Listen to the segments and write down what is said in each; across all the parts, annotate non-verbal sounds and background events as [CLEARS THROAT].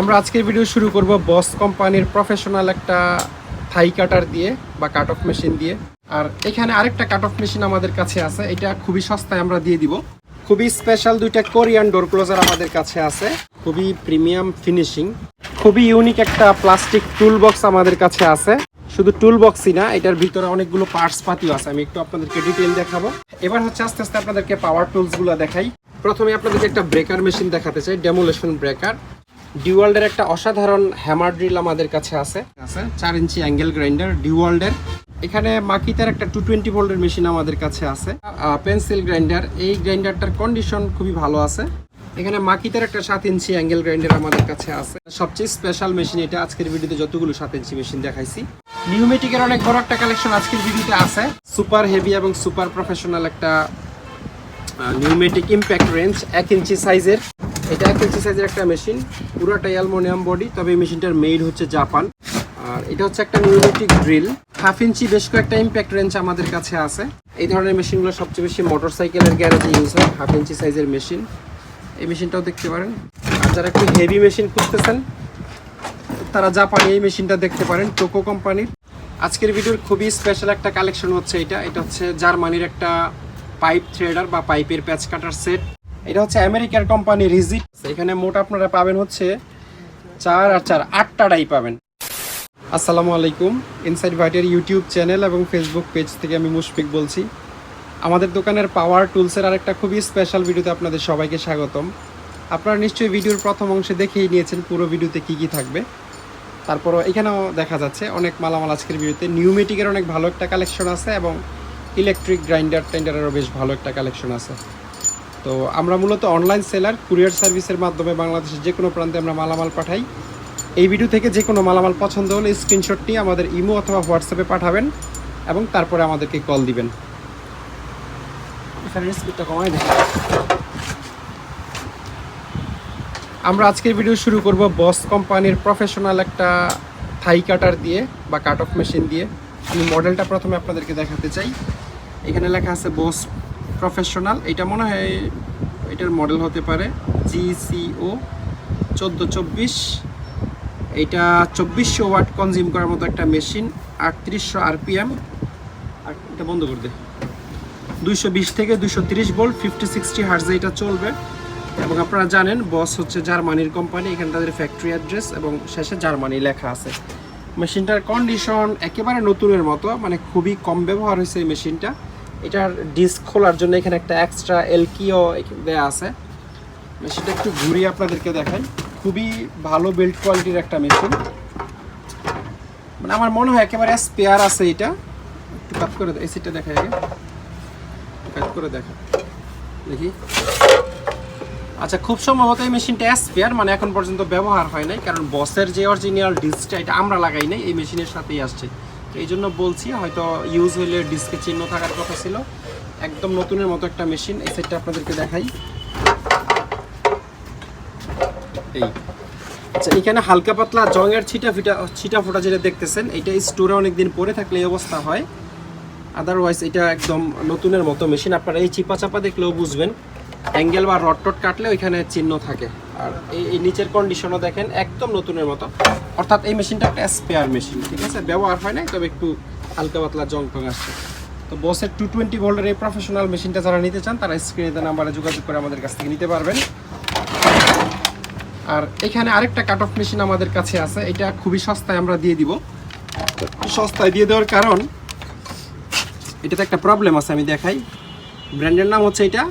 আমরা আজকের ভিডিও শুরু করব বস কোম্পানির প্রফেশনাল একটা থাই কাটার দিয়ে বা কাট অফ মেশিন দিয়ে। আর এখানে আরেকটা কাট অফ মেশিন আমাদের কাছে আছে, এটা খুবই সস্তায় আমরা দিয়ে দিব। খুবই স্পেশাল দুইটা কোরিয়ান ডোর ক্লোজার আমাদের কাছে আছে, খুবই প্রিমিয়াম ফিনিশিং খুবই ইউনিক একটা প্লাস্টিক টুল বক্স আমাদের কাছে আছে। শুধু টুল বক্সই না, এটার ভিতরে অনেকগুলো পার্টস পাতিও আছে, আমি একটু আপনাদেরকে ডিটেল দেখাবো। এবার হচ্ছে আস্তে আস্তে আপনাদেরকে পাওয়ার টুলসগুলো দেখাই। প্রথমে আপনাদেরকে একটা ব্রেকার মেশিন দেখাতে চাই ডেমোলেশন ব্রেকার ডিওয়াল্ডের একটা অসাধারণ হ্যামার ড্রিল আমাদের কাছে আছে। আছে, চার ইঞ্চি অ্যাঙ্গেল গ্রাইন্ডার ডিওয়াল্ডের এখানে মাকিতার একটা টু টোয়েন্টি ভোল্টের মেশিন আমাদের কাছে আছে। পেন্সিল গ্রাইন্ডার এই গ্রাইন্ডারটার কন্ডিশন খুবই ভালো আছে। এখানে মাকিতার একটা সাত ইঞ্চি অ্যাঙ্গেল গ্রাইন্ডার আমাদের কাছে আছে। সবচেয়ে স্পেশাল মেশিন এটা, আজকের ভিডিওতে যতগুলো সাত ইঞ্চি মেশিন দেখাইছি। নিউমেটিকের অনেক বড় একটা কালেকশন আজকের ভিডিওতে আছে। সুপার হেভি এবং সুপার প্রফেশনাল একটা নিউমেটিক ইম্প্যাক্ট রেঞ্জ এক ইঞ্চি সাইজের এটা এক ইঞ্চি সাইজের একটা মেশিন, পুরোটাই অ্যালমোনিয়াম বডি, তবে এই মেশিনটার মেড হচ্ছে জাপান। আর এটা হচ্ছে একটা নিউমেটিক ড্রিল। হাফ ইঞ্চি বেশ কয়েকটা ইম্প্যাক্ট রেঞ্জ আমাদের কাছে আছে। এই ধরনের মেশিনগুলো সবচেয়ে বেশি মোটর সাইকেলের গ্যারেজে ইউজ হয়, হাফ ইঞ্চি সাইজের মেশিন। এই মেশিনটাও দেখতে পারেন। আর যারা একটু হেভি মেশিন খুঁজতেছেন, তারা জাপানি এই মেশিনটা দেখতে পারেন টোকো কোম্পানির আজকের ভিডিওর খুবই স্পেশাল একটা কালেকশন হচ্ছে এটা। এটা হচ্ছে জার্মানির একটা পাইপ থ্রেডার বা পাইপের প্যাচ কাটার সেট এটা হচ্ছে আমেরিকার কোম্পানি রিজিট এখানে মোট আপনারা পাবেন হচ্ছে চার আর চার, আটটাটাই পাবেন। আসসালামু আলাইকুম। ইনসাইড ভাইটের ইউটিউব চ্যানেল এবং ফেসবুক পেজ থেকে আমি মুশফিক বলছি। আমাদের দোকানের পাওয়ার টুলসের আরেকটা খুবই স্পেশাল ভিডিওতে আপনাদের সবাইকে স্বাগতম। আপনারা নিশ্চয়ই ভিডিওর প্রথম অংশে দেখেই নিয়েছেন পুরো ভিডিওতে কি কি থাকবে। তারপরও এখানেও দেখা যাচ্ছে অনেক মালামাল আজকের ভিডিওতে নিউমেটিকের অনেক ভালো একটা কালেকশন আছে এবং ইলেকট্রিক গ্রাইন্ডার টেন্ডারেরও বেশ ভালো একটা কালেকশন আছে। তো আমরা মূলত অনলাইন সেলার কুরিয়ার সার্ভিসের মাধ্যমে বাংলাদেশের যে কোনো প্রান্তে আমরা মালামাল পাঠাই। এই ভিডিও থেকে যে কোনো মালামাল পছন্দ হলে স্ক্রিনশট নিয়ে আমাদের ইমো অথবা হোয়াটসঅ্যাপে পাঠাবেন এবং তারপরে আমাদেরকে কল দিবেন। আমরা আজকের ভিডিও শুরু করব বস কোম্পানির প্রফেশনাল একটা থাই কাটার দিয়ে বা কাট অফ মেশিন দিয়ে। আমি মডেলটা প্রথমে আপনাদেরকে দেখাতে চাই। এখানে লেখা আছে বস প্রফেশনাল এটা মনে হয় এটার মডেল হতে পারে জিসিও চোদ্দ চব্বিশ। এটা চব্বিশশো ওয়াট কনজিউম করার মতো একটা মেশিন আটত্রিশশো আরপিএম আর এটা বন্ধ করে দে। দুইশো বিশ থেকে দুইশো তিরিশ ভোল্ট ফিফটি সিক্সটি হার্জে এটা চলবে। এবং আপনারা জানেন বস হচ্ছে জার্মানির কোম্পানি এখানে তাদের ফ্যাক্টরি অ্যাড্রেস এবং শেষে জার্মানি লেখা আছে। মেশিনটার কন্ডিশন একেবারে নতুনের মতো মানে খুবই কম ব্যবহার হয়েছে এই মেশিনটা এটার ডিস্ক খোলার জন্য এখানে একটা এক্সট্রা এলকিও দেওয়া আছে। মেশিনটা একটু ঘুরিয়ে আপনাদেরকে দেখাই। খুবই ভালো বিল্ড কোয়ালিটির একটা মেশিন মানে আমার মনে হয় একেবারে স্পেয়ার আছে এটা। একটু কাট করে এসিটা দেখা আগে। কাট করে দেখা। দেখি। আচ্ছা খুব সম্ভবত এই মেশিনটা স্পেয়ার মানে এখন পর্যন্ত ব্যবহার হয় নাই, কারণ বসের যে অরিজিনাল ডিস্কটা এটা আমরা লাগাই নাই, এই মেশিনের সাথেই আসছে। এই জন্য বলছি, হয়তো ইউজ হইলে ডিস্কে চিহ্ন থাকার কথা ছিল। একদম নতুনের মতো একটা মেশিন এই সেটটা আপনাদেরকে দেখাই। এই। আচ্ছা এখানে হালকা পাতলা জঙের ছিটা ফিটা, ছিটা ফোটা যেটা দেখতেছেন, এটা স্টোরে অনেকদিন পরে থাকলে এই অবস্থা হয়। আদারওয়াইজ এটা একদম নতুনের মতো মেশিন আপনারা এই চিপা চাপা দেখলেও বুঝবেন। অ্যাঙ্গেল বা রড টট কাটলে ওইখানে চিহ্ন থাকে। আর এই এই নিচের কন্ডিশনও দেখেন, একদম নতুনের মতো। অর্থাৎ এই মেশিনটা একটা স্পেয়ার মেশিন ঠিক আছে? ব্যবহার হয় না তবে একটু হালকা পাতলা জং টং আসছে। তো বসের টু টোয়েন্টি ভোল্টের এই প্রফেশনাল মেশিনটা যারা নিতে চান, তারা স্ক্রিনে নাম্বারে যোগাযোগ করে আমাদের কাছ থেকে নিতে পারবেন। আর এখানে আরেকটা কাট অফ মেশিন আমাদের কাছে আছে, এটা খুবই সস্তায় আমরা দিয়ে দিব। সস্তায় দিয়ে দেওয়ার কারণ, এটাতে একটা প্রবলেম আছে, আমি দেখাই। ব্র্যান্ডের নাম হচ্ছে এটা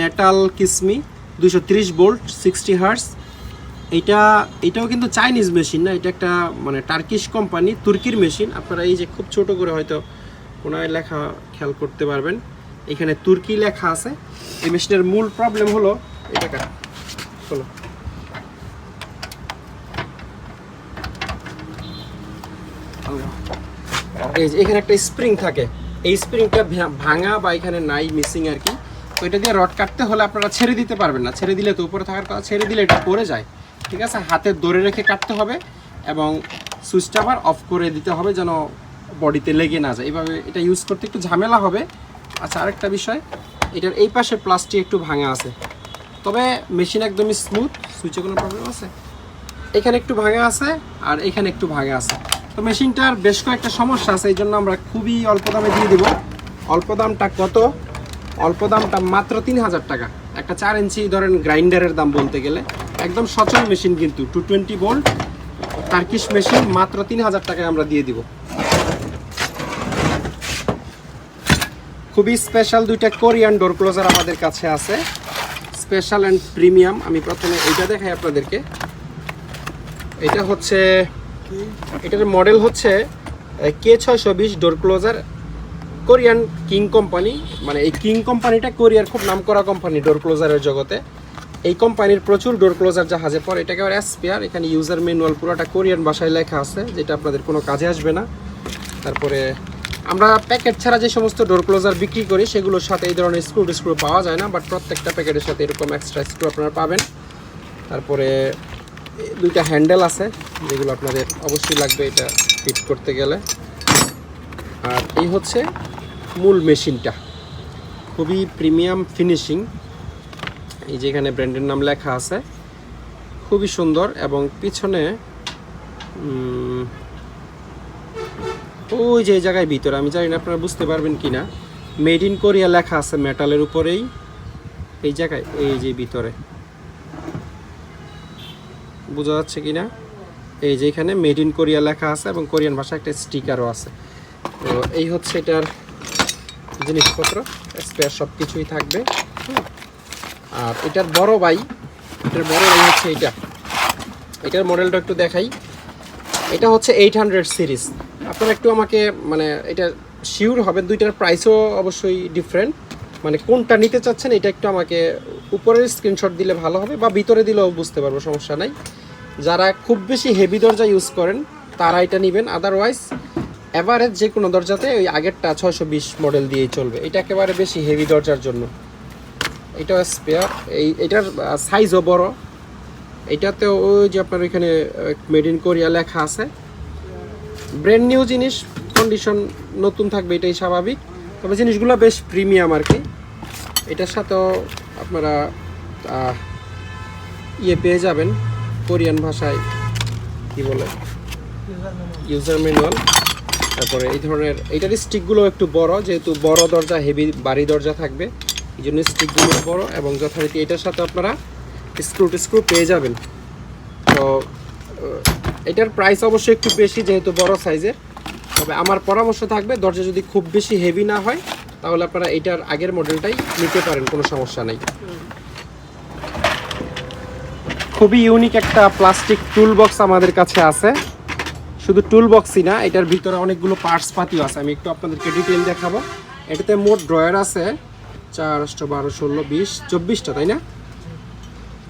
মেটাল কিসমি দুশো তিরিশ বোল্ট সিক্সটি হার্স এটা, এটাও কিন্তু চাইনিজ মেশিন না, এটা একটা মানে টার্কিশ কোম্পানি তুর্কির মেশিন আপনারা এই যে খুব ছোট করে হয়তো কোনো লেখা খেয়াল করতে পারবেন। এখানে তুর্কি লেখা আছে। এই মেশিনের মূল প্রবলেম হলো এটা হলো এই যে এখানে একটা স্প্রিং থাকে। এই স্প্রিংটা ভাঙা বা এখানে নাই মিসিং আর কি। তো এটা দিয়ে রড কাটতে হলে আপনারা ছেড়ে দিতে পারবেন না। ছেড়ে দিলে তো উপরে থাকার কথা, ছেড়ে দিলে এটা পড়ে যায়। ঠিক আছে? হাতে ধরে রেখে কাটতে হবে এবং সুইচটা আবার অফ করে দিতে হবে যেন বডিতে লেগে না যায়। এভাবে এটা ইউজ করতে একটু ঝামেলা হবে। আচ্ছা আরেকটা বিষয়, এটার এই পাশে প্লাস্টিক একটু ভাঙা আছে। তবে মেশিন একদমই স্মুথ সুইচে কোনো প্রবলেম আছে? এখানে একটু ভাঙা আছে আর এখানে একটু ভাঙা আছে। তো মেশিনটার বেশ কয়েকটা সমস্যা আছে এই জন্য আমরা খুবই অল্প দামে দিয়ে দিব। অল্প দামটা কত? অল্প দামটা মাত্র তিন হাজার টাকা। একটা চার ইঞ্চি ধরেন গ্রাইন্ডারের দাম বলতে গেলে। একদম সচল মেশিন কিন্তু two twenty volt Turkish machine মাত্র তিন হাজার টাকায় আমরা দিয়ে দিব। খুবই স্পেশাল দুইটা কোরিয়ান ডোর ক্লোজার আমাদের কাছে আছে। স্পেশাল অ্যান্ড প্রিমিয়াম আমি প্রথমে এইটা দেখাই আপনাদেরকে। এটা হচ্ছে, এটার মডেল হচ্ছে কে ছয়শো বিশ door closer Korean king company মানে এই কিং কোম্পানিটা কোরিয়ার খুব নাম করা কোম্পানি ডোর ক্লোজারের জগতে। এই কোম্পানির প্রচুর ডোর ক্লোজার জাহাজে পড়ে। এটাকে একেবারে স্পেয়ার এখানে ইউজার ম্যানুয়াল পুরোটা কোরিয়ান ভাষায় লেখা আছে, যেটা আপনাদের কোনো কাজে আসবে না। তারপরে আমরা প্যাকেট ছাড়া যে সমস্ত ডোর ক্লোজার বিক্রি করি, সেগুলোর সাথে এই ধরনের স্ক্রু স্ক্রু পাওয়া যায় না বাট প্রত্যেকটা প্যাকেটের সাথে এরকম এক্সট্রা স্ক্রু আপনারা পাবেন। তারপরে দুইটা হ্যান্ডেল আছে, যেগুলো আপনাদের অবশ্যই লাগবে এটা ফিট করতে গেলে। আর এই হচ্ছে মূল মেশিনটা খুবই প্রিমিয়াম ফিনিশিং এই যে এখানে ব্র্যান্ডের নাম লেখা আছে। খুবই সুন্দর এবং পিছনে ওই যে জায়গায় ভিতরে, আমি জানি না আপনারা বুঝতে পারবেন কি না মেড ইন কোরিয়া লেখা আছে মেটালের উপরেই। এই জায়গায়, এই যে ভিতরে। বোঝা যাচ্ছে কি না এই যে এখানে মেড ইন কোরিয়া লেখা আছে এবং কোরিয়ান ভাষায় একটা স্টিকারও আছে। তো এই হচ্ছে এটার জিনিসপত্র। স্পেয়ার সব কিছুই থাকবে। আর এটার বড় ভাই, এটার বড় ভাই হচ্ছে এটা। এটার মডেলটা একটু দেখাই। এটা হচ্ছে এইট হান্ড্রেড সিরিজ আপনারা একটু আমাকে মানে এটা শিওর হবেন দুইটার প্রাইসও অবশ্যই ডিফারেন্ট মানে কোনটা নিতে চাচ্ছেন, এটা একটু আমাকে উপরের স্ক্রিনশট দিলে ভালো হবে, বা ভিতরে দিলেও বুঝতে পারব, সমস্যা নাই। যারা খুব বেশি হেভি দরজা ইউজ করেন, তারা এটা নেবেন। আদারওয়াইজ এভারেজ যে কোনো দরজাতে ওই আগেরটা ছয়শো বিশ মডেল দিয়েই চলবে। এটা একেবারে বেশি হেভি দরজার জন্য। এটা স্পেয়ার এই এটার সাইজও বড়। এটাতে ওই যে আপনার এখানে মেড ইন কোরিয়া লেখা আছে। ব্র্যান্ড নিউ জিনিস কন্ডিশন নতুন থাকবে, এটাই স্বাভাবিক। তবে জিনিসগুলো বেশ প্রিমিয়াম আর কি। এটার সাথেও আপনারা ইয়ে পেয়ে যাবেন। কোরিয়ান ভাষায় কি বলে? ইউজার ম্যানুয়াল তারপরে এই ধরনের এইটার স্টিকগুলো একটু বড়, যেহেতু বড় দরজা হেভি বাড়ি দরজা থাকবে। এই জন্য স্টিকগুলো বড় এবং যথারীতি এটার সাথে আপনারা স্ক্রু স্ক্রু পেয়ে যাবেন। তো এটার প্রাইস অবশ্যই একটু বেশি যেহেতু বড় সাইজের তবে আমার পরামর্শ থাকবে, দরজা যদি খুব বেশি হেভি না হয়, তাহলে আপনারা এটার আগের মডেলটাই নিতে পারেন, কোনো সমস্যা নেই। খুবই ইউনিক একটা প্লাস্টিক টুল বক্স আমাদের কাছে আছে। শুধু টুল বক্সই না, এটার ভিতরে অনেকগুলো পার্টস পাতিও আছে। আমি একটু আপনাদেরকে ডিটেল দেখাবো। এটাতে মোট ড্রয়ার আছে চার অষ্ট বারো ষোলো বিশ চব্বিশটা, তাই না?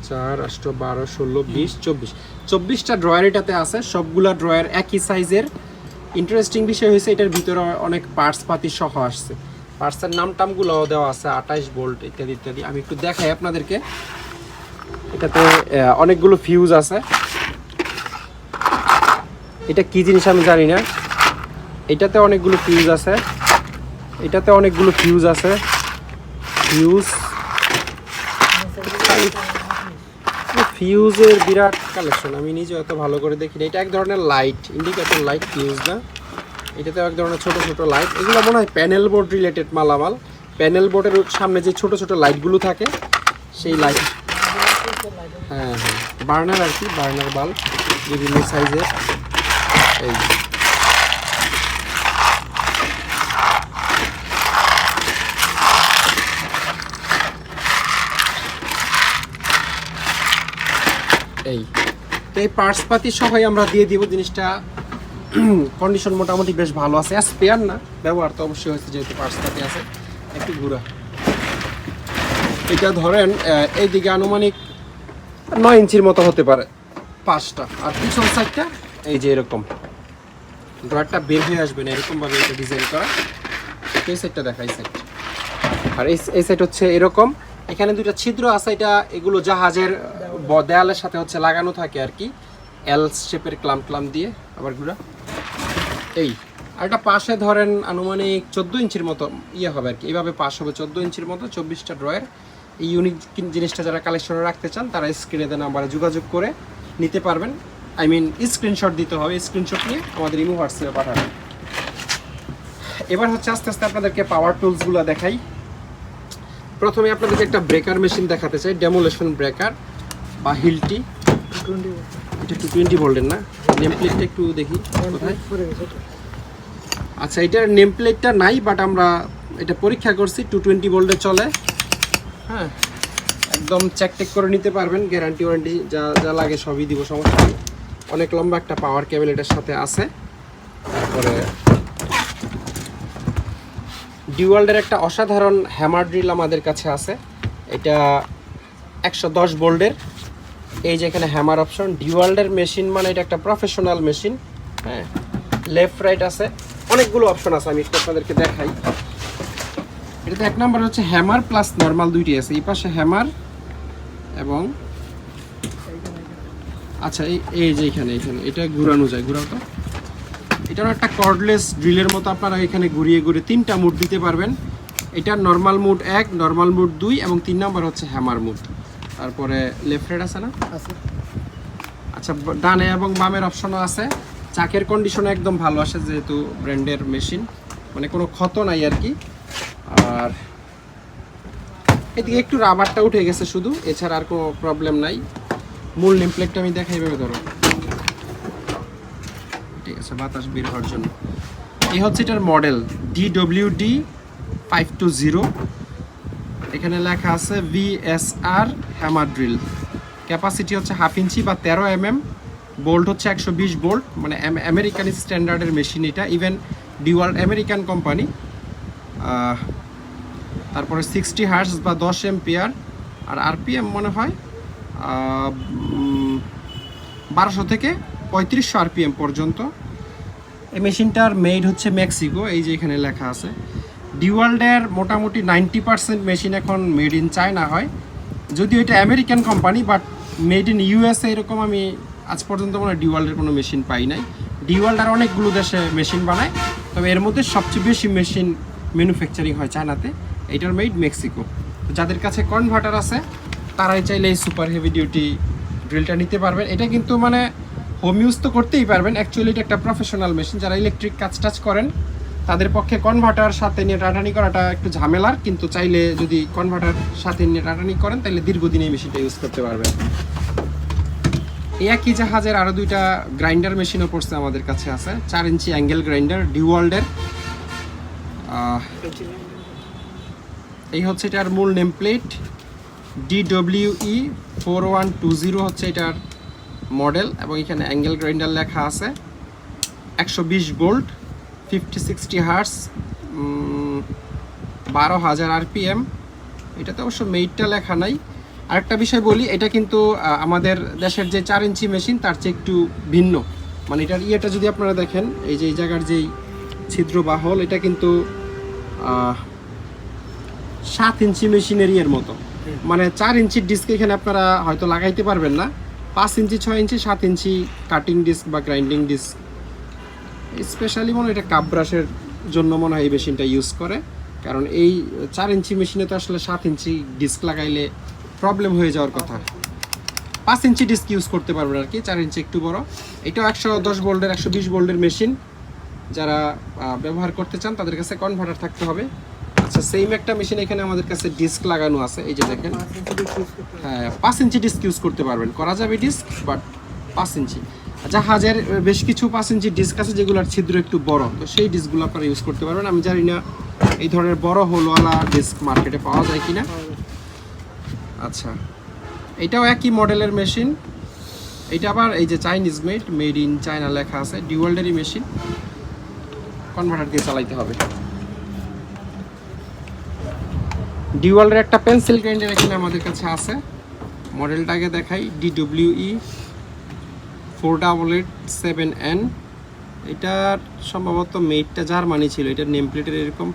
চার অষ্ট বারো ষোলো বিশ চব্বিশ। চব্বিশটা ড্রয়ার এটাতে আছে, সবগুলা ড্রয়ার একই সাইজের ইন্টারেস্টিং বিষয় হয়েছে, এটার ভিতরে অনেক পার্টস পাতি সহ আসছে। পার্টসের নাম টামগুলোও দেওয়া আছে আঠাইশ বোল্ট ইত্যাদি ইত্যাদি। আমি একটু দেখাই আপনাদেরকে। এটাতে অনেকগুলো ফিউজ আছে। এটা কি জিনিস আমি জানি না। এটাতে অনেকগুলো ফিউজ আছে। এটাতে অনেকগুলো ফিউজ আছে। ফিউজ ফিউজের বিরাট কালেকশন আমি নিজে এত ভালো করে দেখিনি। এটা এক ধরনের লাইট ইন্ডিকেটর লাইট ফিউজ না। এটাতে এক ধরনের ছোট ছোট লাইট এগুলো মনে হয় প্যানেল বোর্ড রিলেটেড মালামাল। প্যানেল বোর্ডের সামনে যে ছোট ছোট লাইটগুলো থাকে, সেই লাইট হ্যাঁ হ্যাঁ। বার্নার আর কি বার্নার বাল্ব বিভিন্ন সাইজের এই এই। তো এই পার্টস পাতি সহই আমরা দিয়ে দিব, জিনিসটা [CLEARS THROAT] কন্ডিশন মোটামুটি বেশ ভালো আছে। স্পেয়ার না, ব্যবহার তো অবশ্যই হয়েছে যেহেতু পার্টস পাতি আছে। একটু ঘুরা। এটা ধরেন এইদিকে আনুমানিক নয় ইঞ্চির মতো হতে পারে। পাঁচটা। আর পিছন সাইডটা এই যে এরকম। ড্রয়ারটা বের হয়ে আসবে না এরকম ভাবে এটা ডিজাইন করা। এই সাইডটা দেখা এই সাইড আর এই সাইড হচ্ছে এরকম। এখানে দুটো ছিদ্র আছে, এটা এগুলো জাহাজের দেয়ালের সাথে হচ্ছে লাগানো থাকে আর কি। এল শেপের ক্লাম ক্লাম দিয়ে আবার ঘুরা। এই, আর এটা পাশে ধরেন আনুমানিক চোদ্দ ইঞ্চির মতো ইয়ে হবে আর কি। এইভাবে পাশ হবে চোদ্দ ইঞ্চির মতো, চব্বিশটা ড্রয়ের এই ইউনিক জিনিসটা যারা কালেকশনে রাখতে চান, তারা স্ক্রিনে দেন নাম্বারে যোগাযোগ করে নিতে পারবেন। আই মিন স্ক্রিনশট দিতে হবে স্ক্রিনশট নিয়ে আমাদের ইমো হোয়াটসঅ্যাপে পাঠাবেন। এবার হচ্ছে আস্তে আস্তে আপনাদেরকে পাওয়ার টুলসগুলো দেখাই। প্রথমে আপনাদেরকে একটা ব্রেকার মেশিন দেখাতে চাই ডেমোলেশন ব্রেকার বা হিলটি এটা টু টোয়েন্টি ভোল্টের না? নেম প্লেটটা একটু দেখি আচ্ছা এটার নেম প্লেটটা নাই বাট আমরা এটা পরীক্ষা করছি টু টোয়েন্টি ভোল্টে চলে। হ্যাঁ একদম চেক টেক করে নিতে পারবেন গ্যারান্টি ওয়ারেন্টি যা যা লাগে সবই দিব সমস্যা নেই। অনেক লম্বা একটা পাওয়ার কেবল এটার সাথে আছে। তারপরে ডিওয়াল্ডের একটা অসাধারণ হ্যামার ড্রিল আমাদের কাছে আছে। এটা একশো দশ বোল্ডের এই যে এখানে হ্যামার অপশন ডিওয়াল্ডের মেশিন মানে এটা একটা প্রফেশনাল মেশিন হ্যাঁ? লেফট রাইট আছে। অনেকগুলো অপশন আছে, আমি একটু আপনাদেরকে দেখাই। এটাতে এক নম্বর হচ্ছে হ্যামার প্লাস নর্মাল দুইটি আছে। এই পাশে হ্যামার এবং আচ্ছা এই এই যে এখানে এখানে। এটা ঘুরানো যায়, ঘুরাও তো। এটারও একটা কর্ডলেস ড্রিলের মতো আপনারা এখানে ঘুরিয়ে ঘুরিয়ে তিনটা মুড দিতে পারবেন। এটা নর্মাল মুড এক নর্মাল মুড দুই এবং তিন নম্বর হচ্ছে হ্যামার মুড তারপরে লেফট রাইট আছে না? আছে। আচ্ছা ডানে এবং বামের অপশনও আছে। চাকের কন্ডিশন একদম ভালো আসে যেহেতু ব্র্যান্ডের মেশিন মানে কোনো ক্ষত নাই আর কি। আর এদিকে একটু রাবারটা উঠে গেছে শুধু। এছাড়া আর কোনো প্রবলেম নাই। মূল নেমপ্লেটটা আমি দেখাই ভাবে ধরো। ঠিক আছে বাতাস বের হওয়ার জন্য। এই হচ্ছে এটার model D W D five two zero এখানে লেখা আছে ভিএসআর হ্যামার ড্রিল ক্যাপাসিটি হচ্ছে হাফ ইঞ্চি বা তেরো এম এম বোল্ট হচ্ছে একশো বিশ বোল্ট মানে আমেরিকান স্ট্যান্ডার্ডের মেশিন এটা ইভেন ডিওয়ার্ল্ড আমেরিকান কোম্পানি তারপরে সিক্সটি হার্স বা দশ এম্পিয়ার আর আরপিএম মনে হয় বারোশো থেকে পঁয়ত্রিশশো আরপিএম পর্যন্ত। এই মেশিনটার মেড হচ্ছে মেক্সিকো এই যে এখানে লেখা আছে। ডিওয়ার্ল্ডের মোটামুটি নাইনটি পার্সেন্ট মেশিন এখন মেড ইন চায়না হয়। যদিও এটা American company, but made in USA এরকম আমি আজ পর্যন্ত মনে হয় ডিওয়ার্ল্ডের কোনো মেশিন পাই নাই। ডিওয়ার্ল্ড আর অনেকগুলো দেশে মেশিন বানায়, তবে এর মধ্যে সবচেয়ে বেশি মেশিন ম্যানুফ্যাকচারিং হয় চায়নাতে। এটার মেড মেক্সিকো যাদের কাছে কনভার্টার আছে, তারাই চাইলে এই সুপার হেভি ডিউটি ড্রিলটা নিতে পারবেন। এটা কিন্তু মানে হোম ইউজ তো করতেই পারবেন। অ্যাকচুয়ালি এটা একটা প্রফেশনাল মেশিন যারা ইলেকট্রিক কাজ টাজ করেন তাদের পক্ষে কনভার্টার সাথে নিয়ে টাটানি করাটা একটু ঝামেলার, কিন্তু চাইলে যদি কনভার্টার সাথে নিয়ে টাটানি করেন, তাহলে দীর্ঘদিন এই মেশিনটা ইউজ করতে পারবেন। একই জাহাজের আরও দুইটা গ্রাইন্ডার মেশিনও পড়ছে আমাদের কাছে আছে। চার ইঞ্চি অ্যাঙ্গেল গ্রাইন্ডার ডিওয়ার্ল্ডের এই হচ্ছে এটার মূল name plate DWE four one two zero হচ্ছে এটার মডেল এবং এখানে অ্যাঙ্গেল গ্রাইন্ডার লেখা আছে। একশো বিশ বোল্ট ফিফটি সিক্সটি হার্স বারো হাজার আরপিএম এটাতে অবশ্য মেইটটা লেখা নাই। আরেকটা বিষয় বলি, এটা কিন্তু আমাদের দেশের যে চার ইঞ্চি মেশিন তার চেয়ে একটু ভিন্ন। মানে এটার ইয়েটা যদি আপনারা দেখেন, এই যে এই জায়গার যেই ছিদ্র বা হল, এটা কিন্তু সাত ইঞ্চি মেশিনের ইয়ের মতো। মানে চার ইঞ্চির ডিস্ক এখানে আপনারা হয়তো লাগাইতে পারবেন না। পাঁচ ইঞ্চি, ছয় ইঞ্চি, সাত ইঞ্চি কাটিং ডিস্ক বা গ্রাইন্ডিং ডিস্ক স্পেশালি মনে হয় এটা কাপ ব্রাশের জন্য মনে হয় এই মেশিনটা ইউজ করে। কারণ এই চার ইঞ্চি মেশিনে তো আসলে সাত ইঞ্চি ডিস্ক লাগাইলে প্রবলেম হয়ে যাওয়ার কথা। পাঁচ ইঞ্চি ডিস্ক ইউজ করতে পারবেন আর কি চার ইঞ্চি একটু বড়। এটাও একশো দশ বোল্ডের একশো বিশ বোল্ডের মেশিন। যারা ব্যবহার করতে চান তাদের কাছে কনভার্টার থাকতে হবে। আচ্ছা সেম একটা মেশিন এখানে আমাদের কাছে ডিস্ক লাগানো আছে এই যে দেখেন। হ্যাঁ পাঁচ ইঞ্চি ডিস্ক ইউজ করতে পারবেন। করা যাবে ডিস্ক বাট পাঁচ ইঞ্চি। জাহাজের বেশ কিছু পাঁচ ডিস্ক আছে যেগুলোর ছিদ্র একটু বড়। তো সেই ডিস্কগুলো আপনারা ইউজ করতে পারবেন। আমি জানি না এই ধরনের বড় হোলওয়ালা ডিস্ক মার্কেটে পাওয়া যায় কিনা। আচ্ছা এটাও একই মডেলের মেশিন এটা আবার এই যে Chinese made made in China লেখা আছে ডিওয়ার্ল্ডেরই মেশিন কনভার্টার দিয়ে চালাইতে হবে। ডিওয়ালের একটা পেন্সিল গ্রাইন্ডার এখানে আমাদের কাছে আছে। মডেলটাকে দেখাই DWE four double eight seven N এটার সম্ভবত মেডটা জার্মানি ছিল, এটার নেম প্লেটের এরকম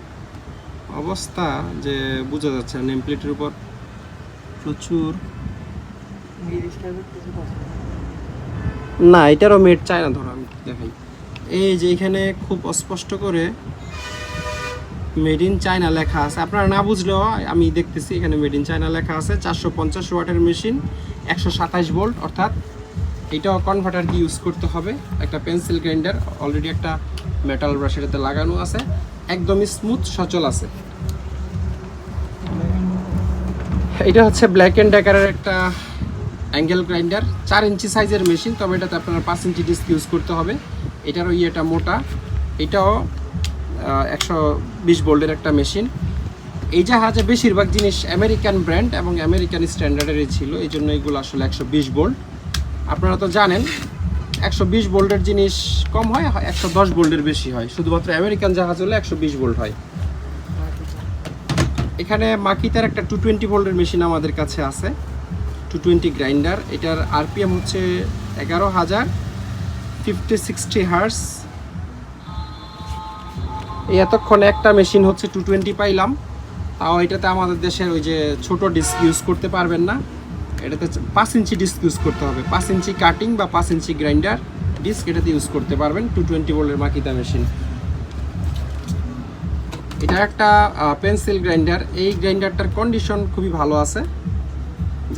অবস্থা যে বোঝা যাচ্ছে নেম প্লেটের উপর প্রচুর। না, এটারও মেড চায় না, ধরো আমি দেখাই। এই যে এখানে খুব অস্পষ্ট করে মেড ইন চায়না লেখা আছে। আপনারা না বুঝলেও আমি দেখতেছি, এখানে মেড ইন চায়না লেখা আছে, চারশো পঞ্চাশ ওয়াটের মেশিন একশো সাতাশ ভোল্ট অর্থাৎ এটাও কনভার্টার দিয়ে ইউজ করতে হবে? একটা পেন্সিল গ্রাইন্ডার অলরেডি একটা মেটাল ব্রাশ এটাতে লাগানো আছে। একদমই স্মুথ সচল আছে। এটা হচ্ছে ব্ল্যাক অ্যান্ড ডেকারের একটা অ্যাঙ্গেল গ্রাইন্ডার চার ইঞ্চি সাইজের মেশিন তবে এটাতে আপনার পাঁচ ইঞ্চি ডিস্ক ইউজ করতে হবে। এটারও ইয়েটা মোটা। এটাও একশো বিশ বোল্ডের একটা মেশিন এই জাহাজে বেশিরভাগ জিনিস আমেরিকান ব্র্যান্ড এবং আমেরিকান স্ট্যান্ডার্ডেরই ছিল। এই জন্য এগুলো আসলে একশো বিশ বোল্ট আপনারা তো জানেন, একশো বিশ বোল্টের জিনিস কম হয়, একশো দশ বোল্টের বেশি হয়। শুধুমাত্র আমেরিকান জাহাজ হলে একশো বিশ বোল্ট হয়। এখানে মাকিতার একটা টু টোয়েন্টি ভোল্টের মেশিন আমাদের কাছে আছে, টু টোয়েন্টি গ্রাইন্ডার। এটার আরপিএম হচ্ছে এগারো হাজার ফিফটি সিক্সটি হার্স। এই এতক্ষণে একটা মেশিন হচ্ছে টু টোয়েন্টি পাইলাম। তাও এটাতে আমাদের দেশের ওই যে ছোট ডিস্ক ইউজ করতে পারবেন না। এটাতে পাঁচ ইঞ্চি ডিস্ক ইউজ করতে হবে। পাঁচ ইঞ্চি কাটিং বা পাঁচ ইঞ্চি গ্রাইন্ডার ডিস্ক এটাতে ইউজ করতে পারবেন টু টোয়েন্টি ভোল্টের মাকিতা মেশিন এটা একটা পেন্সিল গ্রাইন্ডার এই গ্রাইন্ডারটার কন্ডিশন খুবই ভালো আছে।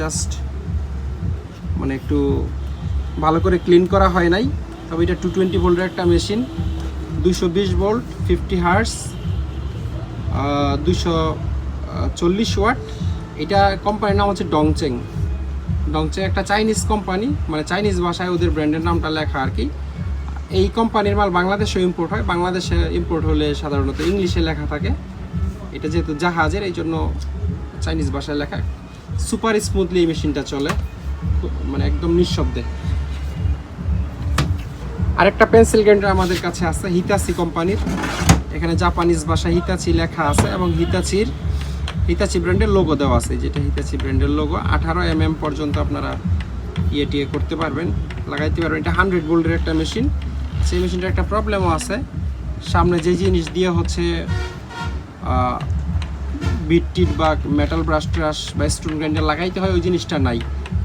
জাস্ট মানে একটু ভালো করে ক্লিন করা হয় নাই। তবে এটা টু টোয়েন্টি ভোল্টের একটা মেশিন দুশো বিশ ভোল্ট ফিফটি হার্স দুশো চল্লিশ ওয়াট এটা কোম্পানির নাম হচ্ছে ডংচেং ডংচেং একটা চাইনিজ কোম্পানি মানে চাইনিজ ভাষায় ওদের ব্র্যান্ডের নামটা লেখা আর কি। এই কোম্পানির মাল বাংলাদেশেও ইম্পোর্ট হয়, বাংলাদেশে ইম্পোর্ট হলে সাধারণত ইংলিশে লেখা থাকে। এটা যেহেতু জাহাজের, এই জন্য চাইনিজ ভাষায় লেখা। সুপার স্মুথলি এই মেশিনটা চলে মানে একদম নিঃশব্দে। আরেকটা পেন্সিল গ্রাইন্ডার আমাদের কাছে আছে হিতাসি কোম্পানির এখানে জাপানিজ ভাষা হিতাচি লেখা আছে এবং হিতাচির হিতাচি ব্র্যান্ডের লোগো দেওয়া আছে, যেটা হিতাচি ব্র্যান্ডের লোগো আঠারো এম এম পর্যন্ত আপনারা ইয়ে টিয়ে করতে পারবেন, লাগাইতে পারবেন। এটা হান্ড্রেড বোল্ডের একটা মেশিন সেই মেশিনটার একটা প্রবলেমও আছে। সামনে যে জিনিস দিয়ে হচ্ছে বিট টিট বা মেটাল ব্রাশ ট্রাশ বা স্টোন গ্রাইন্ডার লাগাইতে হয়, ওই জিনিসটা নাই।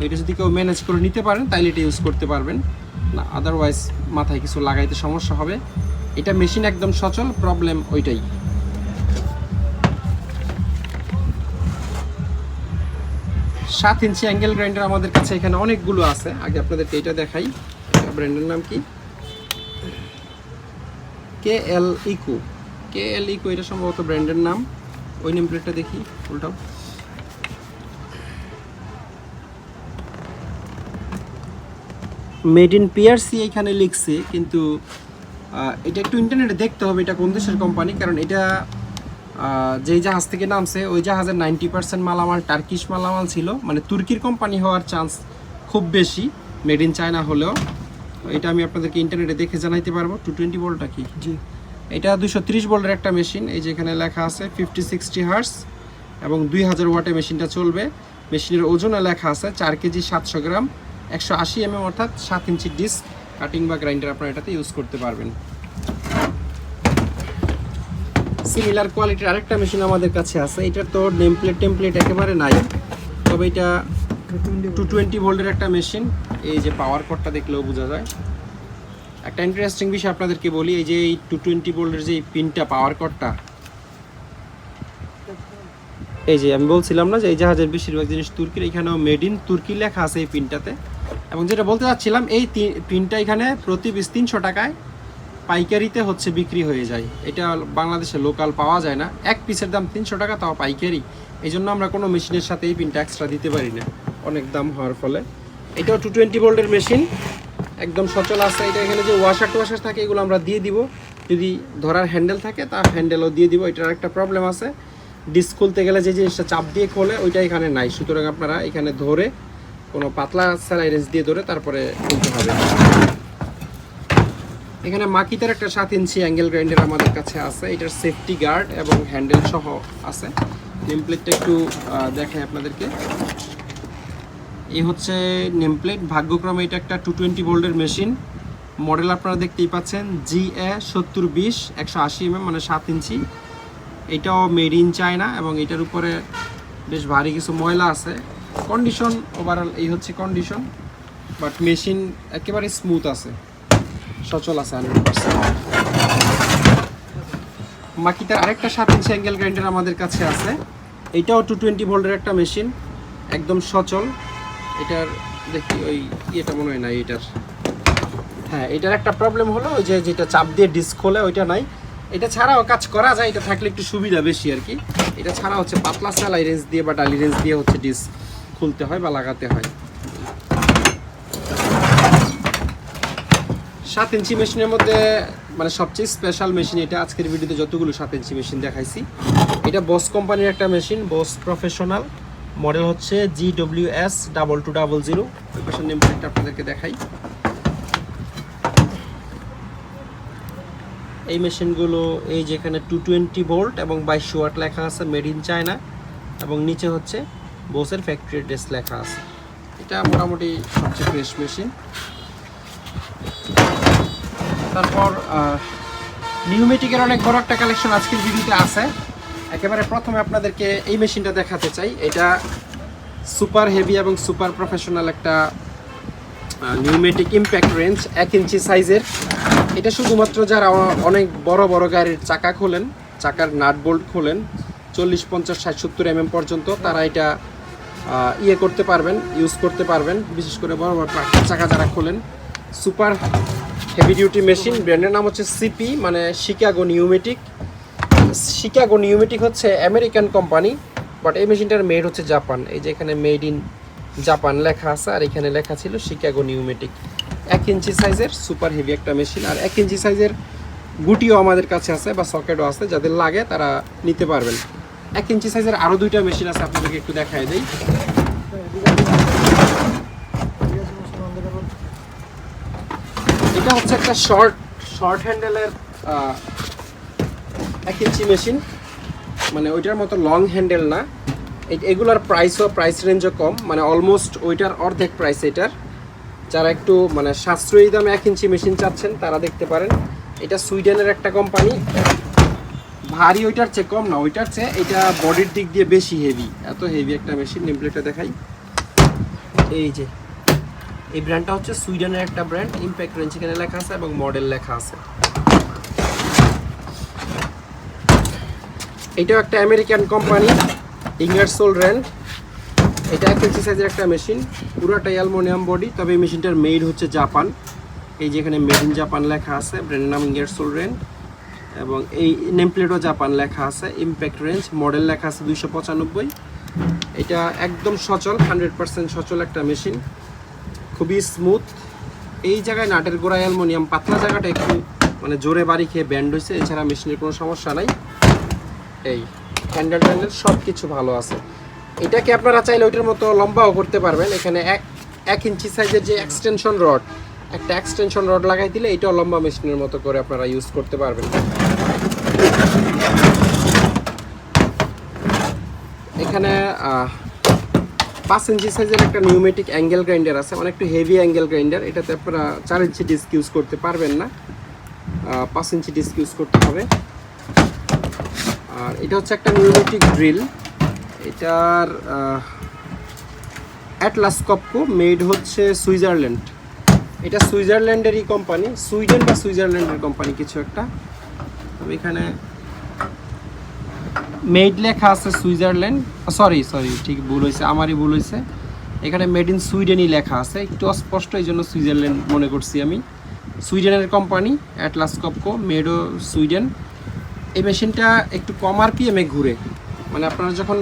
এটা যদি কেউ ম্যানেজ করে নিতে পারেন তাহলে এটা ইউজ করতে পারবেন। না আদারওয়াইজ মাথায় কিছু লাগাইতে সমস্যা হবে। এটা মেশিন একদম সচল প্রবলেম ওইটাই। সাত ইঞ্চি অ্যাঙ্গেল গ্রাইন্ডার আমাদের কাছে এখানে অনেকগুলো আছে। আগে আপনাদেরকে এটা দেখাই। ব্র্যান্ডের নাম কি? কে এল ইকো কে এল ইকো এটা সম্ভবত ব্র্যান্ডের নাম। ওই নেম প্লেটটা দেখি, উল্টাও। মেড ইন পিআরসি এখানে লিখছে, কিন্তু এটা একটু ইন্টারনেটে দেখতে হবে এটা কোন দেশের কোম্পানি কারণ এটা যেই জাহাজ থেকে নামছে ওই জাহাজের নাইনটি পার্সেন্ট মালামাল টার্কিশ মালামাল ছিল। মানে তুর্কির কোম্পানি হওয়ার চান্স খুব বেশি মেড ইন চায়না হলেও। এটা আমি আপনাদেরকে ইন্টারনেটে দেখে জানাইতে পারব। টু টোয়েন্টি বলটা কি? জি। এটা দুশো ত্রিশ ভোল্টের একটা মেশিন এই যেখানে লেখা আছে ফিফটি সিক্সটি হার্স এবং দুই হাজার ওয়াটে মেশিনটা চলবে। মেশিনের ওজনে লেখা আছে চার কেজি সাতশো গ্রাম একশো আশি এমএম অর্থাৎ সাত ইঞ্চি ডিস্ক কাটিং বা গ্রাইন্ডার আপনারা এটাতে ইউজ করতে পারবেন। সিমিলার কোয়ালিটির আরেকটা মেশিন আমাদের কাছে আছে। এটার তো নেম প্লেট টেমপ্লেট একেবারে নাই। তবে এটা টু টোয়েন্টি ভোল্টের একটা মেশিন এই যে পাওয়ার কটটা দেখলেও বোঝা যায়। একটা ইন্টারেস্টিং বিষয় আপনাদেরকে বলি, এই যে এই টু টোয়েন্টি ভোল্টের যে পিনটা পাওয়ার কটটা এই যে আমি বলছিলাম না যে এই জাহাজের বেশিরভাগ জিনিস তুর্কির, এখানেও মেড ইন তুর্কি লেখা আছে এই পিনটাতে এবং যেটা বলতে চাচ্ছিলাম, এই পিনটা এখানে প্রতি পিস তিনশো টাকায় পাইকারিতে হচ্ছে বিক্রি হয়ে যায়। এটা বাংলাদেশে লোকাল পাওয়া যায় না। এক পিসের দাম তিনশো টাকা, তাও পাইকারি। এই জন্য আমরা কোনো মেশিনের সাথে এই পিনটা এক্সট্রা দিতে পারি না। অনেক দাম হওয়ার ফলে। এটাও টু টোয়েন্টি ভোল্টের মেশিন। একদম সচল আছে। এটা এখানে যে ওয়াশার টোয়াশার থাকে, এগুলো আমরা দিয়ে দিব। যদি ধরার হ্যান্ডেল থাকে, তার হ্যান্ডেলও দিয়ে দিব। এটার একটা প্রবলেম আছে। ডিস্ক খুলতে গেলে যে জিনিসটা চাপ দিয়ে খোলে, ওইটা এখানে নাই। সুতরাং আপনারা এখানে ধরে কোনো পাতলা স্যালাইরেন্স দিয়ে ধরে তারপরে খুলতে হবে। এখানে মাকিতার একটা সাত ইঞ্চি অ্যাঙ্গেল গ্রাইন্ডার আমাদের কাছে আছে। এটার সেফটি গার্ড এবং হ্যান্ডেল সহ আছে। নেমপ্লেটটা একটু দেখাই আপনাদেরকে। এই হচ্ছে নেমপ্লেট ভাগ্যক্রমে এটা একটা টু টোয়েন্টি ভোল্টের মেশিন মডেল আপনারা দেখতেই পাচ্ছেন। জি এ সত্তর বিশ, একশো আশি এমএম মানে সাত ইঞ্চি। এটাও মেড ইন চায়না এবং এটার উপরে বেশ ভারী কিছু ময়লা আছে। কন্ডিশন ওভারঅল এই হচ্ছে কন্ডিশন বাট মেশিন একেবারে স্মুথ আছে। সচল আছে মাকিতার আরেকটা সাত ইঞ্চি অ্যাঙ্গেল গ্রাইন্ডার আমাদের কাছে আছে। এটাও টু টোয়েন্টি ভোল্টের একটা মেশিন একদম সচল। এটার, দেখি ওই ইয়েটা মনে হয় না এটার হ্যাঁ এটার একটা প্রবলেম হলো ওই যে, যেটা চাপ দিয়ে ডিস্ক খোলে, ওইটা নাই। এটা ছাড়াও কাজ করা যায়, এটা থাকলে একটু সুবিধা বেশি আর কি। এটা ছাড়া হচ্ছে পাতলা সেলাই রেঞ্জ দিয়ে বা ডালি রেঞ্জ দিয়ে হচ্ছে ডিস্ক খুলতে হয় বা লাগাতে হয়। সাত ইঞ্চি মেশিনের মধ্যে মানে সবচেয়ে স্পেশাল মেশিন এটা আজকের ভিডিওতে যতগুলো সাত ইঞ্চি মেশিন দেখাইছি। এটা বস কোম্পানির একটা মেশিন বস প্রফেশনাল মডেল হচ্ছে G W S double two double zero ওই পাশের আপনাদেরকে দেখাই। এই মেশিনগুলো এই যেখানে টু টোয়েন্টি ভোল্ট এবং বাইশ ওয়াট লেখা আছে মেড ইন চায়না এবং নিচে হচ্ছে বোসের ফ্যাক্টরি ড্রেস লেখা আছে। এটা মোটামুটি সবচেয়ে ফ্রেশ মেশিন তারপর নিউমেটিকের অনেক বড় একটা কালেকশন আজকের ভিডিওতে আছে। একেবারে প্রথমে আপনাদেরকে এই মেশিনটা দেখাতে চাই। এটা সুপার হেভি এবং সুপার প্রফেশনাল একটা নিউমেটিক ইম্প্যাক্ট রেঞ্জ এক ইঞ্চি সাইজের এটা শুধুমাত্র যারা অনেক বড় বড় গাড়ির চাকা খোলেন, চাকার নাট বোল্ট খোলেন, চল্লিশ, পঞ্চাশ, ষাট, সত্তর এমএম পর্যন্ত, তারা এটা ইয়ে করতে পারবেন ইউজ করতে পারবেন। বিশেষ করে বড় বড় চাকা যারা খোলেন সুপার হেভি মেশিন ব্র্যান্ডের নাম হচ্ছে সিপি মানে শিকাগো নিউমেটিক শিকাগো নিউমেটিক হচ্ছে আমেরিকান কোম্পানি বাট এই মেশিনটার মেড হচ্ছে জাপান এই যে এখানে মেড ইন জাপান লেখা আছে, আর এখানে লেখা ছিল শিকাগো নিউমেটিক এক ইঞ্চি সাইজের সুপার হেভি একটা মেশিন আর এক ইঞ্চি সাইজের গুটিও আমাদের কাছে আছে, বা সকেটও আছে, যাদের লাগে তারা নিতে পারবেন। এক ইঞ্চি সাইজের আরও দুইটা মেশিন আছে, আপনাদেরকে একটু দেখায় দেই। এটা হচ্ছে একটা শর্ট শর্ট হ্যান্ডেলের এক ইঞ্চি মেশিন মানে ওইটার মতো লং হ্যান্ডেল না। এগুলার প্রাইসও প্রাইস রেঞ্জও কম। মানে অলমোস্ট ওইটার অর্ধেক প্রাইস এটার। যারা একটু মানে সাশ্রয়ী দামে এক ইঞ্চি মেশিন চাচ্ছেন, তারা দেখতে পারেন। এটা সুইডেনের একটা কোম্পানি ভারী ওইটার চেয়ে কম না। ওইটার চেয়ে এটা বডির দিক দিয়ে বেশি হেভি এত হেভি একটা মেশিন নেমপ্লেটটা দেখাই। এই যে। এই ব্র্যান্ডটা হচ্ছে সুইডেনের একটা ব্র্যান্ড ইম্প্যাক্ট রেঞ্জ এখানে লেখা আছে এবং মডেল লেখা আছে। এটাও একটা আমেরিকান কোম্পানি ইঙ্গারসোল র্যান্ড এটা এক একটা মেশিন পুরোটাই অ্যালমোনিয়াম বডি তবে এই মেশিনটার মেড হচ্ছে জাপান এই যে এখানে মেড ইন জাপান লেখা আছে ব্র্যান্ডের নাম ইঙ্গারসোল র্যান্ড এবং এই নেমপ্লেটও জাপান লেখা আছে ইম্প্যাক্ট রেঞ্জ মডেল লেখা আছে দুইশো পঁচানব্বই। এটা একদম সচল হান্ড্রেড পার্সেন্ট সচল একটা মেশিন খুবই স্মুথ এই জায়গায় নাটের গোড়ায় অ্যালমোনিয়াম, পাতলা জায়গাটা একটু মানে জোরে বাড়ি খেয়ে ব্যান্ড হয়েছে, এছাড়া মেশিনের কোনো সমস্যা নাই। এই হ্যান্ডেল ট্যান্ডেল সব কিছু ভালো আছে। এটাকে আপনারা চাইলে ওইটার মতো লম্বাও করতে পারবেন। এখানে এক এক ইঞ্চি সাইজের যে এক্সটেনশন রড একটা এক্সটেনশন রড লাগাই দিলে এটাও লম্বা মেশিনের মতো করে আপনারা ইউজ করতে পারবেন। এখানে পাঁচ ইঞ্চি সাইজের একটা নিউমেটিক অ্যাঙ্গেল গ্রাইন্ডার আছে মানে একটু হেভি অ্যাঙ্গেল গ্রাইন্ডার এটাতে আপনারা চার ইঞ্চি ডিস্ক ইউজ করতে পারবেন না। পাঁচ ইঞ্চি ডিস্ক ইউজ করতে হবে। আর এটা হচ্ছে একটা নিউমেটিক ড্রিল এটার অ্যাটলাস কপকো মেড হচ্ছে সুইজারল্যান্ড। এটা সুইজারল্যান্ডেরই কোম্পানি সুইডেন বা সুইজারল্যান্ডের কোম্পানি কিছু একটা। তবে এখানে মেড লেখা আছে সুইজারল্যান্ড। সরি সরি ঠিক ভুল হয়েছে, আমারই ভুল হয়েছে। এখানে মেড ইন সুইডেনই লেখা আছে। একটু অস্পষ্ট এই জন্য সুইজারল্যান্ড মনে করছি আমি। সুইডেনের কোম্পানি অ্যাটলাস কপকো মেডও সুইডেন। এই মেশিনটা একটু কম আরপিএমে ঘুরে। মানে আপনারা যখন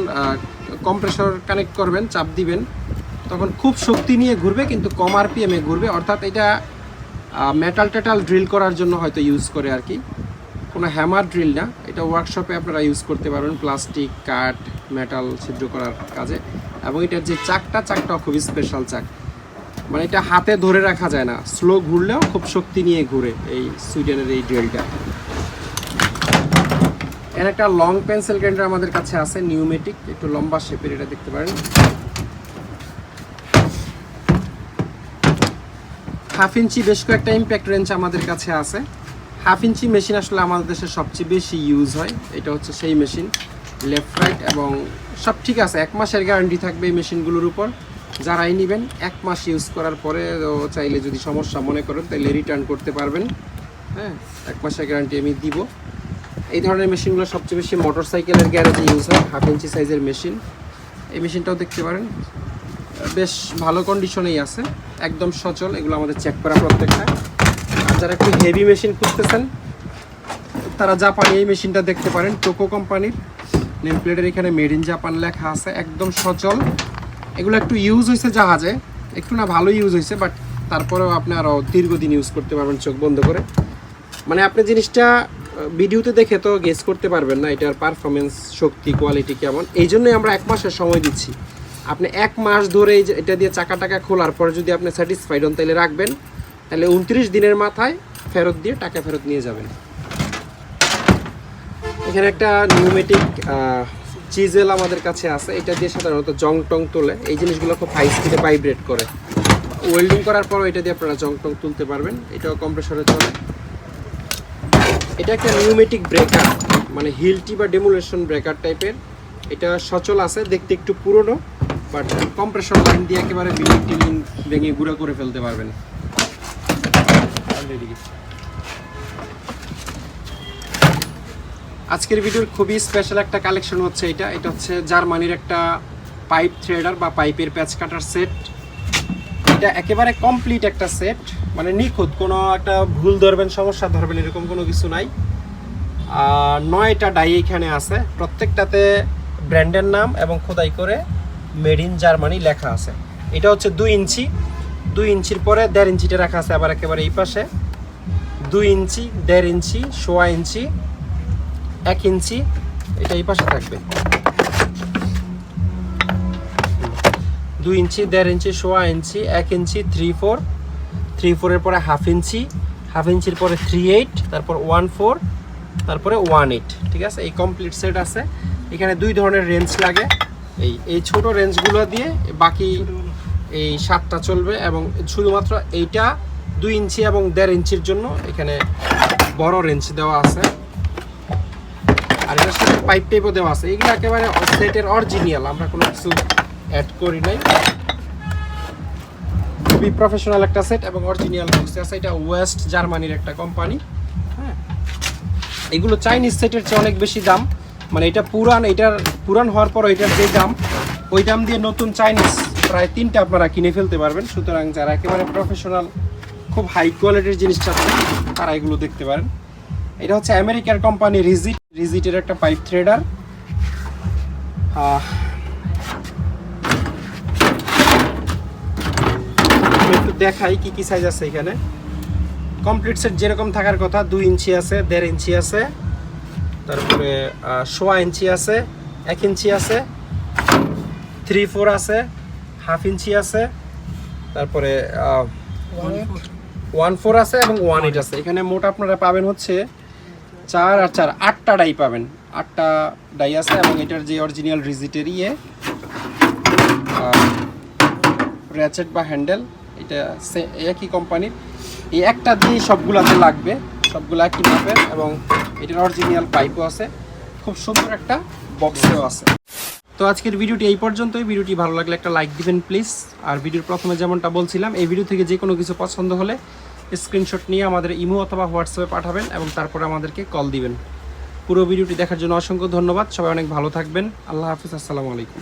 কম্প্রেসর কানেক্ট করবেন, চাপ দিবেন, তখন খুব শক্তি নিয়ে ঘুরবে, কিন্তু কম আর পি আরপিএমে ঘুরবে। অর্থাৎ এটা মেটাল টেটাল ড্রিল করার জন্য হয়তো ইউজ করে আর কি। কোনো হ্যামার ড্রিল না। এটা ওয়ার্কশপে আপনারা ইউজ করতে পারবেন প্লাস্টিক কাঠ মেটাল ছিদ্র করার কাজে। এবং এটার যে চাকটা, চাকটাও খুবই স্পেশাল চাক। মানে এটা হাতে ধরে রাখা যায় না। স্লো ঘুরলেও খুব শক্তি নিয়ে ঘুরে এই সুইডেনের এই ড্রিলটা এর একটা লং পেন্সিল গ্রাইন্ডার আমাদের কাছে আছে নিউমেটিক একটু লম্বা শেপের এটা দেখতে পারেন। হাফ ইঞ্চি বেশ কয়েকটা ইম্প্যাক্ট রেঞ্জ আমাদের কাছে আছে। হাফ ইঞ্চি মেশিন আসলে আমাদের দেশে সবচেয়ে বেশি ইউজ হয়। এটা হচ্ছে সেই মেশিন লেফট রাইট এবং সব ঠিক আছে, এক মাসের গ্যারান্টি থাকবে এই মেশিনগুলোর উপর। যারাই নেবেন, এক মাস ইউজ করার পরে চাইলে যদি সমস্যা মনে করেন তাহলে রিটার্ন করতে পারবেন। হ্যাঁ এক মাসের গ্যারান্টি আমি দিব। এই ধরনের মেশিনগুলো সবচেয়ে বেশি মোটর সাইকেলের গ্যারেজে ইউজ হয়, হাফ ইঞ্চি সাইজের মেশিন। এই মেশিনটাও দেখতে পারেন, বেশ ভালো কন্ডিশনেই আছে, একদম সচল, এগুলো আমাদের চেক করা প্রত্যেকটা। যারা একটু হেভি মেশিন খুঁজতেছেন, তারা জাপানি এই মেশিনটা দেখতে পারেন টোকো কোম্পানির নেম প্লেটের এখানে মেড ইন জাপান লেখা আছে, একদম সচল। এগুলো একটু ইউজ হয়েছে জাহাজে, একটু না ভালো ইউজ হয়েছে বাট তারপরেও আপনি আরও দীর্ঘদিন ইউজ করতে পারবেন চোখ বন্ধ করে। মানে আপনি জিনিসটা ভিডিওতে দেখে তো গেস করতে পারবেন না, এটার পারফরমেন্স শক্তি কোয়ালিটি কেমন। এই জন্যই আমরা এক মাসের সময় দিচ্ছি। আপনি এক মাস ধরে এটা দিয়ে চাকা টাকা খোলার পরে যদি আপনি স্যাটিসফাইড হন, তাহলে রাখবেন। তাহলে উনত্রিশ দিনের মাথায় ফেরত দিয়ে টাকা ফেরত নিয়ে যাবেন। এখানে একটা নিউমেটিক চিজেল আমাদের কাছে আছে। এটা দিয়ে সাধারণত জং টং তোলে। এই জিনিসগুলো খুব হাই স্পিডে ভাইব্রেট করে। ওয়েল্ডিং করার পরও এটা দিয়ে আপনারা জং টং তুলতে পারবেন। এটাও কম্প্রেসরে চলে এটা একটা নিউমেটিক ব্রেকার মানে হিলটি বা ডেমুলেশন ব্রেকার টাইপের এটা সচল আছে, দেখতে একটু পুরনো বাট কম্প্রেসর লাইন দিয়ে একেবারে বিল্ডিং টিল্ডিং ভেঙে গুঁড়া করে ফেলতে পারবেন. আজকের ভিডিওর খুবই স্পেশাল একটা কালেকশন হচ্ছে এটা। এটা হচ্ছে জার্মানির একটা পাইপ থ্রেডার বা পাইপের প্যাচ কাটার সেট এটা একেবারে কমপ্লিট একটা সেট মানে নিখুঁত, কোনো একটা ভুল ধরবেন, সমস্যা ধরবেন, এরকম কোনো কিছু নাই। নয়টা ডাই এখানে আছে। প্রত্যেকটাতে ব্র্যান্ডের নাম এবং খোদাই করে মেড ইন জার্মানি লেখা আছে। এটা হচ্ছে দুই ইঞ্চি। দুই ইঞ্চির পরে দেড় ইঞ্চিটা রাখা আছে আবার একেবারে এই পাশে। দুই ইঞ্চি, দেড় ইঞ্চি, সোয়া ইঞ্চি, এক ইঞ্চি, এটা এই পাশে থাকবে। দুই ইঞ্চি, দেড় ইঞ্চি, সোয়া ইঞ্চি, এক ইঞ্চি থ্রি ফোর থ্রি ফোরের পরে হাফ ইঞ্চি হাফ ইঞ্চির পরে থ্রি এইট তারপর ওয়ান ফোর তারপরে ওয়ান এইট ঠিক আছে? এই কমপ্লিট সেট আছে। এখানে দুই ধরনের রেঞ্জ লাগে। এই এই ছোটো রেঞ্জগুলো দিয়ে বাকি এই সাতটা চলবে এবং শুধুমাত্র এইটা দুই ইঞ্চি এবং দেড় ইঞ্চির জন্য এখানে বড় রেঞ্জ দেওয়া আছে। আর এটার সাথে পাইপ টাইপও দেওয়া আছে। এগুলো একেবারে সেটের অরিজিনাল আমরা কোনো কিছু অ্যাড করি নাই। খুবই প্রফেশনাল একটা সেট এবং অরিজিনাল বক্সে আছে। এটা ওয়েস্ট জার্মানির একটা কোম্পানি হ্যাঁ। এগুলো চাইনিজ সেটের চেয়ে অনেক বেশি দাম। মানে এটা পুরান, এটার পুরান হওয়ার পর এটার যে দাম, ওই দাম দিয়ে নতুন চাইনিজ প্রায় তিনটা আপনারা কিনে ফেলতে পারবেন। সুতরাং যারা একেবারে প্রফেশনাল খুব হাই কোয়ালিটির জিনিস চাচ্ছেন, তারা এগুলো দেখতে পারেন। এটা হচ্ছে আমেরিকার কোম্পানি রিজিট রিজিটের একটা পাইপ থ্রেডার একটু দেখাই কি কি সাইজ আছে এখানে। কমপ্লিট সেট যেরকম থাকার কথা, দুই ইঞ্চি আছে, দেড় ইঞ্চি আছে। তারপরে সোয়া ইঞ্চি আছে, এক ইঞ্চি আছে থ্রি ফোর আছে। হাফ ইঞ্চি আছে তারপরে ওয়ান ফোর আছে এবং ওয়ান এইট আছে। এখানে মোট আপনারা পাবেন হচ্ছে চার আর চার আটটা ডাই পাবেন। আটটা ডাই আছে এবং এটার যে অরিজিনাল রিজিটের ইয়ে র্যাচেট বা হ্যান্ডেল এটা সে- একই কোম্পানির এই একটা দিয়ে সবগুলাতে লাগবে সবগুলো একই মাপের এবং এটার অরিজিনাল পাইপও আছে। খুব সুন্দর একটা বক্সেও আছে। তো আজকের ভিডিওটি এই পর্যন্তই। ভিডিওটি ভালো লাগলে একটা লাইক দিবেন প্লিজ আর ভিডিওর প্রথমে যেমনটা বলছিলাম, এই ভিডিও থেকে যে কোনো কিছু পছন্দ হলে স্ক্রিনশট নিয়ে আমাদের ইমো অথবা হোয়াটসঅ্যাপে পাঠাবেন এবং তারপরে আমাদেরকে কল দিবেন। পুরো ভিডিওটি দেখার জন্য অসংখ্য ধন্যবাদ। সবাই অনেক ভালো থাকবেন। আল্লাহ হাফিজ। আসসালামু আলাইকুম।